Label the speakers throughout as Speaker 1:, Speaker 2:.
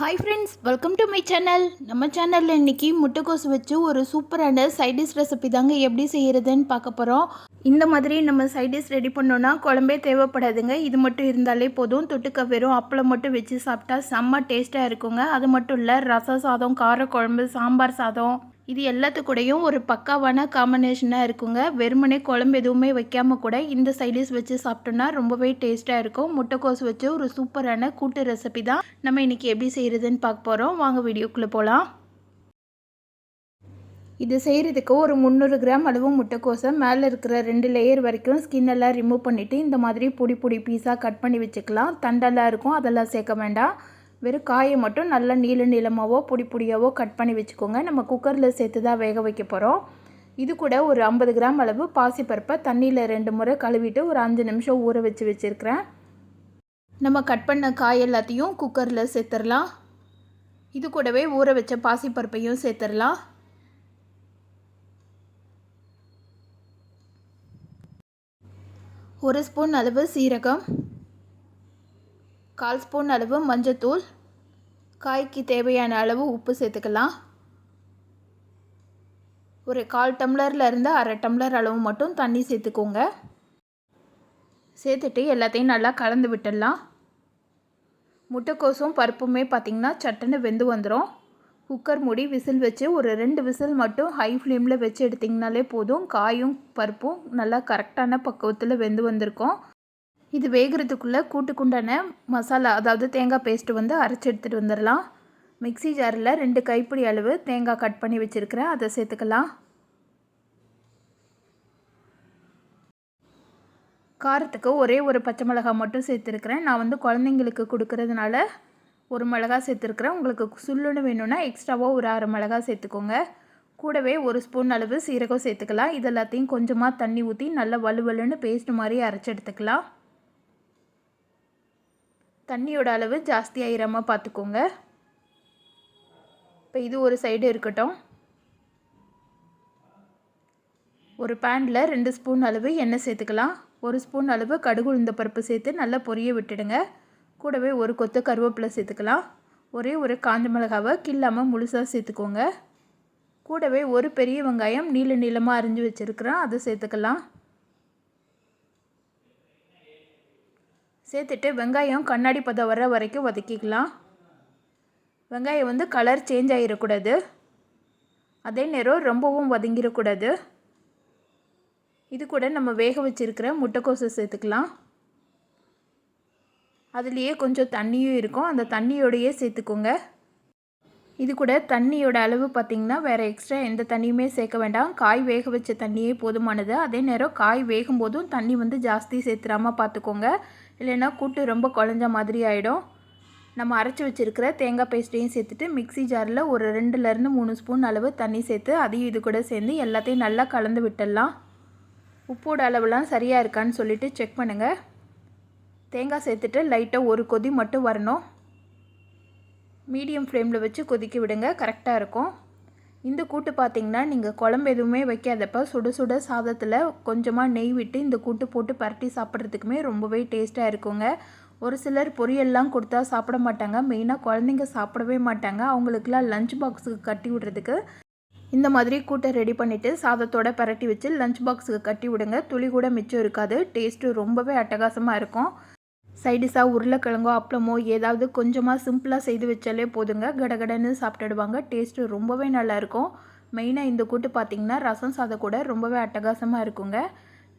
Speaker 1: Hi friends welcome to my channel நம்ம சேனலில் இன்றைக்கி முட்டைக்கோஸ் வச்சு ஒரு சூப்பரான சைடிஷ் ரெசிபி தாங்க எப்படி செய்கிறதுன்னு பார்க்க போகிறோம் இந்த மாதிரி நம்ம சைடிஷ் ரெடி பண்ணோன்னா குழம்பே தேவைப்படாதுங்க. இது மட்டும் இருந்தாலே போதும். தொட்டுக்க வெறும் அப்பளம் மட்டும் வச்சு சாப்பிட்டா செம்ம டேஸ்ட்டாக இருக்குங்க. அது மட்டும் இல்லை ரச சாதம் கார குழம்பு சாம்பார் சாதம். இது எல்லாத்துக்கூடையும் ஒரு பக்காவான காம்பினேஷனாக இருக்குங்க. வெறுமனே குழம்பு எதுவுமே வைக்காமல் கூட இந்த சைடிஷ் வச்சு சாப்பிட்டோன்னா ரொம்பவே டேஸ்ட்டாக இருக்கும். முட்டைக்கோஸ் வச்சு ஒரு சூப்பரான கூட்டு ரெசிபி தான் நம்ம இன்றைக்கி எப்படி செய்கிறதுன்னு பார்க்க போகிறோம் வாங்க வீடியோக்குள்ளே போகலாம் இது செய்கிறதுக்கு ஒரு முந்நூறு கிராம் அளவு முட்டைக்கோசை மேலே இருக்கிற ரெண்டு லேயர் வரைக்கும் ஸ்கின் எல்லாம் ரிமூவ் பண்ணிவிட்டு இந்த மாதிரி பொடி பொடி பீஸாக கட் பண்ணி வச்சுக்கலாம். தண்டெல்லாம் இருக்கும். அதெல்லாம் சேர்க்க வேண்டாம். வெறும் காயை மட்டும் நல்லா நீள நீளமாகவோ பொடி பொடியாவோ கட் பண்ணி வச்சுக்கோங்க. நம்ம குக்கரில் சேர்த்து தான் வேக வைக்க போகிறோம் இது கூட ஒரு ஐம்பது கிராம் அளவு பாசிப்பருப்பை தண்ணியில் ரெண்டு முறை கழுவிட்டு ஒரு அஞ்சு நிமிஷம் ஊற வச்சு வச்சுருக்கிறேன். நம்ம கட் பண்ண காய் எல்லாத்தையும் குக்கரில் சேர்த்துடலாம். இது கூடவே ஊற வச்ச பாசிப்பருப்பையும் சேர்த்துடலாம். ஒரு ஸ்பூன் அளவு சீரகம் கால் ஸ்பூன் அளவு மஞ்சத்தூள் காய்க்கு தேவையான அளவு உப்பு சேர்த்துக்கலாம். ஒரு கால் டம்ளரில் இருந்து அரை டம்ளர் அளவு மட்டும் தண்ணி சேர்த்துக்கோங்க. சேர்த்துட்டு எல்லாத்தையும் நல்லா கலந்து விட்டுடலாம். முட்டைக்கோசும் பருப்புமே பார்த்திங்கன்னா சட்டுன்னு வெந்து வந்துடும் குக்கர் மூடி விசில் வச்சு ஒரு ரெண்டு விசில் மட்டும் ஹை ஃப்ளேமில் வச்சு எடுத்திங்கனாலே போதும். காயும் பருப்பும் நல்லா கரெக்டான பக்குவத்தில் வெந்து வந்திருக்கும். இது வேகிறதுக்குள்ளே கூட்டுக்குண்டான மசாலா அதாவது தேங்காய் பேஸ்ட்டு வந்து அரைச்சி எடுத்துகிட்டு வந்துடலாம் மிக்சி ஜாரில் ரெண்டு கைப்பிடி அளவு தேங்காய் கட் பண்ணி வச்சுருக்கிறேன். அதை சேர்த்துக்கலாம். காரத்துக்கு ஒரே ஒரு பச்சை மிளகாய் மட்டும் சேர்த்துருக்குறேன். நான் வந்து குழந்தைங்களுக்கு கொடுக்கறதுனால ஒரு மிளகா சேர்த்துருக்குறேன். உங்களுக்கு சுல்லுன்னு வேணும்னா எக்ஸ்ட்ராவாக ஒரு அரை மிளகா சேர்த்துக்கோங்க. கூடவே ஒரு ஸ்பூன் அளவு சீரகம் சேர்த்துக்கலாம். இது எல்லாத்தையும் கொஞ்சமாக தண்ணி ஊற்றி நல்லா வலுவலுன்னு பேஸ்ட் மாதிரி அரைச்சி எடுத்துக்கலாம். தண்ணியோட அளவு ஜாஸ்தி ஆயிராமல் பார்த்துக்கோங்க இப்போ இது ஒரு சைடு இருக்கட்டும். ஒரு பேனில் ரெண்டு ஸ்பூன் அளவு எண்ணெய் சேர்த்துக்கலாம். ஒரு ஸ்பூன் அளவு கடுகு உளுந்த பருப்பு சேர்த்து நல்லா பொரிய விட்டுடுங்க. கூடவே ஒரு கொத்து கருவேப்பிலை சேர்த்துக்கலாம். ஒரே ஒரு காஞ்ச மிளகாவை கில்லாமல் முழுசாக சேர்த்துக்கோங்க. கூடவே ஒரு பெரிய வெங்காயம் நீள நீளமாக அரிஞ்சு வச்சுருக்கிறேன். அதை சேர்த்துக்கலாம். சேர்த்துட்டு வெங்காயம் கண்ணாடி பதம் வர வரைக்கும் வதக்கிக்கலாம். வெங்காயம் வந்து கலர் சேஞ்ச் ஆகிடக்கூடாது அதே நேரம் ரொம்பவும் வதங்கிடக்கூடாது இது கூட நம்ம வேக வச்சுருக்கிற முட்டைக்கோசை சேர்த்துக்கலாம். அதுலேயே கொஞ்சம் தண்ணியும் இருக்கும். அந்த தண்ணியோடையே சேர்த்துக்கோங்க. இது கூட தண்ணியோட அளவு பார்த்திங்கன்னா வேறு எக்ஸ்ட்ரா எந்த தண்ணியுமே சேர்க்க வேண்டாம். காய் வேக வச்ச தண்ணியே போதுமானது. அதே நேரம் காய் வேகும் போதும் தண்ணி வந்து ஜாஸ்தி சேர்த்துடாமல் பார்த்துக்கோங்க இல்லைன்னா கூட்டு ரொம்ப குழஞ்ச மாதிரி ஆகிடும் நம்ம அரைச்சி வச்சுருக்கிற தேங்காய் பேஸ்ட்டையும் சேர்த்துட்டு மிக்சி ஜாரில் ஒரு ரெண்டுலேருந்து மூணு ஸ்பூன் அளவு தண்ணி சேர்த்து அதையும் இது கூட சேர்ந்து எல்லாத்தையும் நல்லா கலந்து விட்டுடலாம். உப்போட அளவுலாம் சரியாக இருக்கான்னு சொல்லிவிட்டு செக் பண்ணுங்கள் தேங்காய் சேர்த்துட்டு லைட்டாக ஒரு கொதி மட்டும் வரணும். மீடியம் ஃப்ளேமில் வச்சு கொதிக்க விடுங்க. கரெக்டாக இருக்கும். இந்த கூட்டு பார்த்திங்கன்னா நீங்கள் குழம்பு எதுவுமே வைக்காதப்ப சுட சுட சாதத்தில் கொஞ்சமாக நெய் விட்டு இந்த கூட்டு போட்டு பரட்டி சாப்பிட்றதுக்குமே ரொம்பவே டேஸ்ட்டாக இருக்குங்க. ஒரு சிலர் பொரியல்லாம் கொடுத்தா சாப்பிட மாட்டாங்க. மெயினாக குழந்தைங்க சாப்பிடவே மாட்டாங்க. அவங்களுக்குலாம் லஞ்ச் பாக்ஸுக்கு கட்டி விடுறதுக்கு இந்த மாதிரி கூட்டை ரெடி பண்ணிவிட்டு சாதத்தோட பரட்டி வச்சு லஞ்ச் பாக்ஸுக்கு கட்டி விடுங்க. துளி கூட மிச்சம் இருக்காது. டேஸ்ட்டு ரொம்பவே அட்டகாசமாக இருக்கும். சைடிஷாக உருளைக்கிழங்கோ அப்பளமோ ஏதாவது கொஞ்சமாக சிம்பிளாக செய்து வச்சாலே போதுங்க. கடகடன்னு சாப்பிட்டுடுவாங்க. டேஸ்ட்டு ரொம்பவே நல்லாயிருக்கும். மெயினாக இந்த கூட்டு பார்த்திங்கன்னா ரசம் சாதம் கூட ரொம்பவே அட்டகாசமாக இருக்குங்க.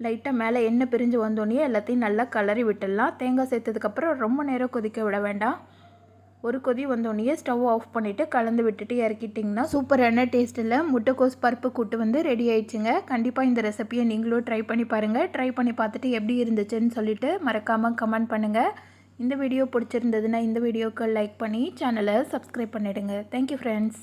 Speaker 1: லைட்டாக மேலே எண்ணெய் பிரிஞ்சு வந்தோடனே எல்லாத்தையும் நல்லா கலரி விட்டுடலாம். தேங்காய் சேர்த்ததுக்கப்புறம் ரொம்ப நேரம் கொதிக்க விட வேண்டாம். ஒரு கொதி வந்தோடனே ஸ்டவ் ஆஃப் பண்ணிவிட்டு கலந்து விட்டுட்டு இறக்கிட்டிங்கன்னா சூப்பரான டேஸ்ட்டில் முட்டைக்கோஸ் பருப்பு கூட்டு வந்து ரெடி ஆயிடுச்சுங்க. கண்டிப்பாக இந்த ரெசிப்பியை நீங்களும் ட்ரை பண்ணி பாருங்கள் ட்ரை பண்ணி பார்த்துட்டு எப்படி இருந்துச்சுன்னு சொல்லிவிட்டு மறக்காமல் கமெண்ட் பண்ணுங்கள் இந்த வீடியோ பிடிச்சிருந்ததுன்னா இந்த வீடியோக்கு லைக் பண்ணி சேனலை சப்ஸ்கிரைப் பண்ணிவிடுங்க தேங்க்யூ ஃப்ரெண்ட்ஸ்